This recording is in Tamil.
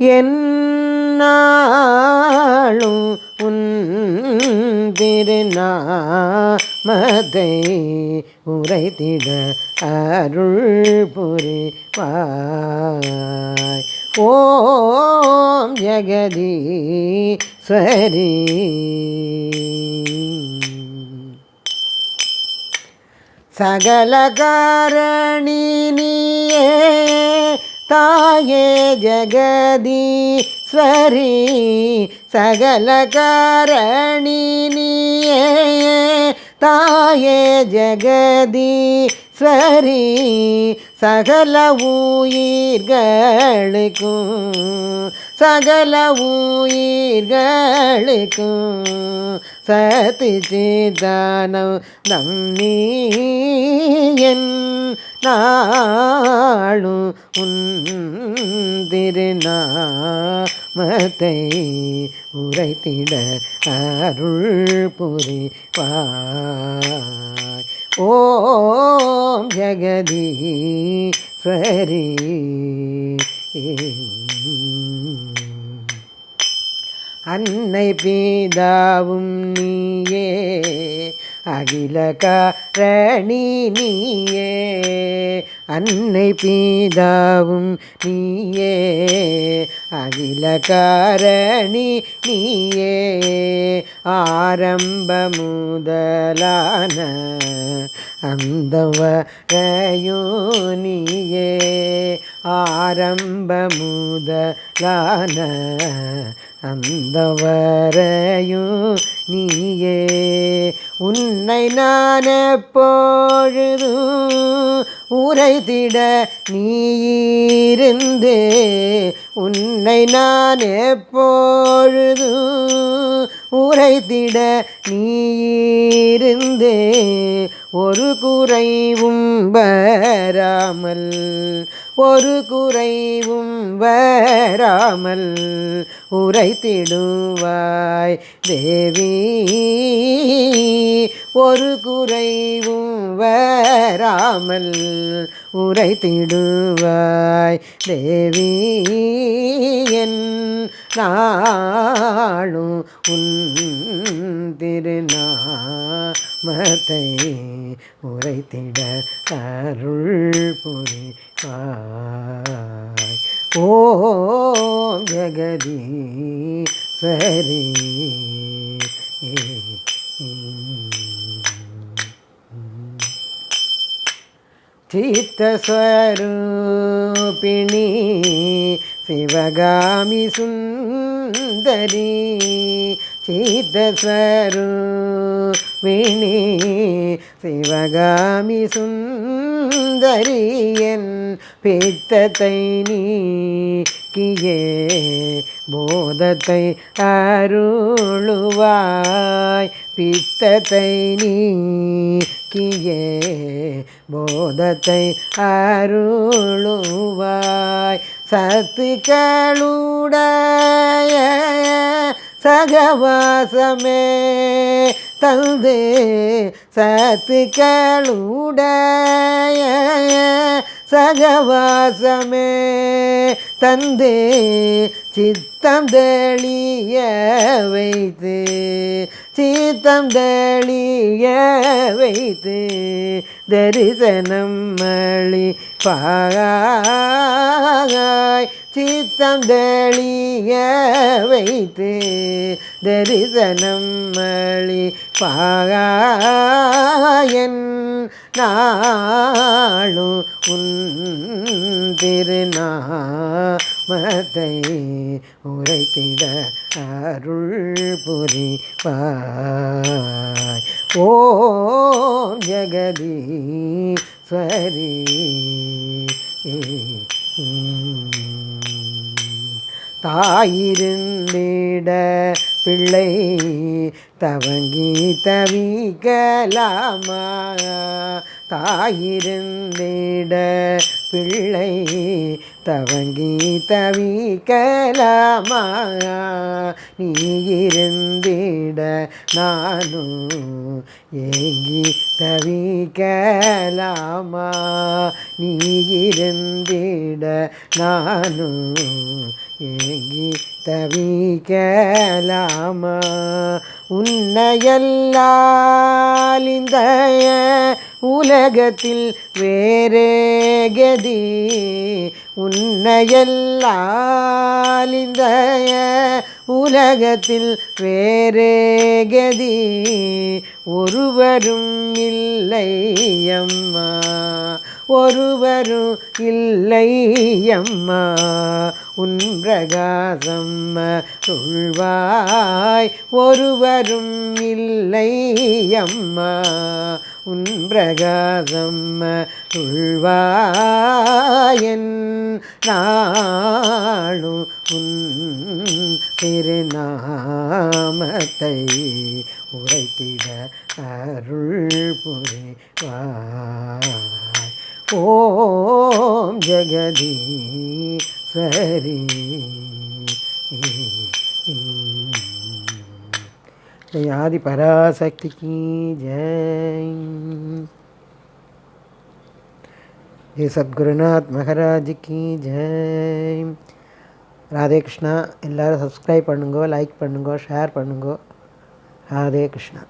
என்னாளும் உன் திருநாமத்தை உரைத்திட அருள் புரிவாய். ஓம் ஜெகதீஸ்வரி. சகல காரணி நீயே தாயே ஜெகதீஸ்வரி சகல காரணி நீயே. தாயே ஜெகதீஸ்வரி சகல உயிர்களுக்கும் சகல உயிர்களுக்கும் சத்தி சிதானம் நம் நீயன் நாளும் உன் திருநாமத்தை உரைத்திட அருள் புரிவாய். ஓம் ஜெகதீஸ்வரி. அன்னை பீதாவும் நீயே. அகில காரணி நீயே அன்னை பீதாவும் நீயே அகில காரணி நீயே ஆரம்ப முதலான அந்த வரையோ நீயே ஆரம்ப முதலான அந்த வரையும் நீயே. உன்னை நான் எப்பொழுதும் உரைத்திட நீயிருந்தே. உன்னை நான் எப்பொழுதும் உரைத்திட நீயிருந்தே. ஒரு குறைவும் வராமல் ஒரு குறைவும் வராமல் உரைத்திடுவாய். தேவி ஒரு குறைவும் வராமல் உரைத்திடுவாய். தேவி என் நாளும் உன் திருநாமத்தை உரைத்திட அருள் புரிவாய். ஓம் சரி சித்தஸ்வரூபிணி சிவகாமி சுந்தரி சித்தஸ்வரூபிணி சிவகாமி சுந்தரியன் பித்தத்தை நீக்கியே போதத்தை அருளுவாய் பித்தத்தை நீக்கியே போதத்தை அருளுவாய் சத்துக்களுடைய சகவாசமே தந்து சத்துக்களுடைய சகவாசமே தந்து சித்தம் தெளிய வைத்து சித்தம் தெளிய வைத்து தரிசனம் மழி மளி பாகாய் சித்தம் தெளிய வைத்து தரிசனம் அழி பாகாயன் நாளும் உன் திருநாமத்தை உரைத்திட அருள் புரிவாய். ஓம் ஜெகதீஸ்வரி. தாயிருந்திட பிள்ளை தவங்கி தவிக்கலாமா? தாயிருந்திட பிள்ளை தவங்கி தவிக்கலாமா நீ இருந்திட நானும் ஏங்கி தவிக்கலாமா நீ இருந்திட நானும் ஏங்கி தவிக்கலாமா உன்னையல்லாலிந்த உலகத்தில் வேறே கதி உன்னையல்லால் உலகத்தில் வேறே கதி. ஒருவரும் இல்லை அம்மா ஒருவரும் இல்லை அம்மா உன் பிரகாசம் உள்வாய் ஒருவரும் இல்லை அம்மா உன் பிரகாசம் உள்வாயன் நாணு உன் திருநாமத்தை உரைத்திட அருள் புரிவாய் ஓம் ஜெகதீ சரி जय आदि पराशक्ति की जय जय सद्गुरुनाथ महाराज की ஜெய் ராதே கிருஷ்ணா எல்லோரும் சப்ஸ்கிரைப் பண்ணுங்கோ லைக் பண்ணுங்கோ ஷேர் பண்ணுங்கோ ராதே கிருஷ்ணா